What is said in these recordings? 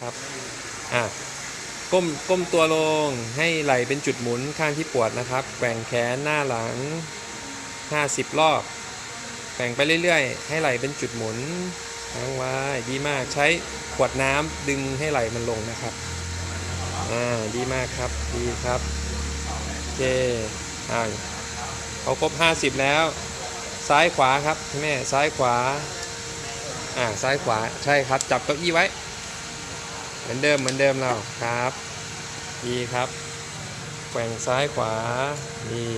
ครับอะก้มก้มตัวลงให้ไหลเป็นจุดหมุนข้างที่ปวดนะครับแกว่งแขนหน้าหลัง 50 รอบแกว่งไปเรื่อยๆ ให้ไหลเป็นจุดหมุนค้างไว้ดีมากใช้ขวดน้ำดึงให้ไหลมันลงนะครับอ่าดีมากครับดีครับโอเคอ่าเขาครบ 50 แล้ว ซ้ายขวาครับแม่ซ้ายขวาอ่าซ้ายขวาใช่ครับ จับเก้าอี้ไว้ เหมือนเดิมเหมือนเดิมเราครับดีครับแกว่งซ้ายขวานี่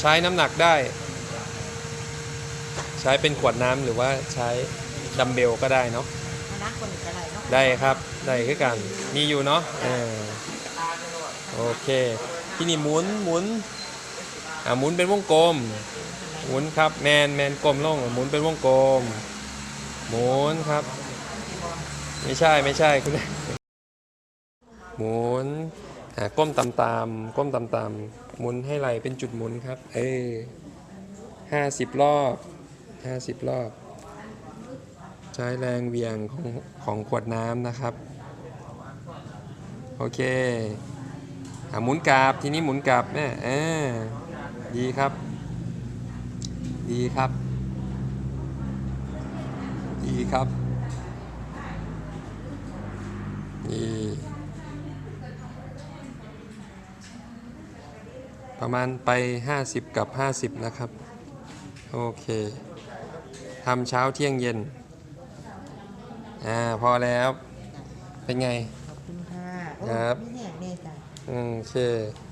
ใช้น้ำหนักได้ ใช้เป็นขวดน้ำหรือว่าใช้ดัมเบลก็ได้เนาะคณะคนอะไรเนาะได้ครับ ได้คือกัน มีอยู่เนาะเออโอเค ที่นี่หมุนหมุนอ่าหมุนเป็นวงกลม หมุนครับแมนแมนกลมลงหมุนเป็นวงกลม หมุนครับ ไม่ใช่ไม่ใช่คุณหมุนอ่าก้มตำตามๆก้มตำตามๆหมุนให้ไหลเป็นจุดหมุนครับ เออห้าสิบรอบห้าสิบรอบ ใช้แรงเวี่ยงของของขวดน้ำนะครับ โอเคอหมุนกลับทีนี้หมุนกลับแม่เออดีครับ ดีครับ ดีครับนี่ประมาณไป 50 กับ 50 นะครับ โอเคทำเช้าเที่ยงเย็น อ่า พอแล้ว เป็นไง ขอบคุณค่ะ โอ้ครับไม่แห้งเลยจ้ะอืมโอเคข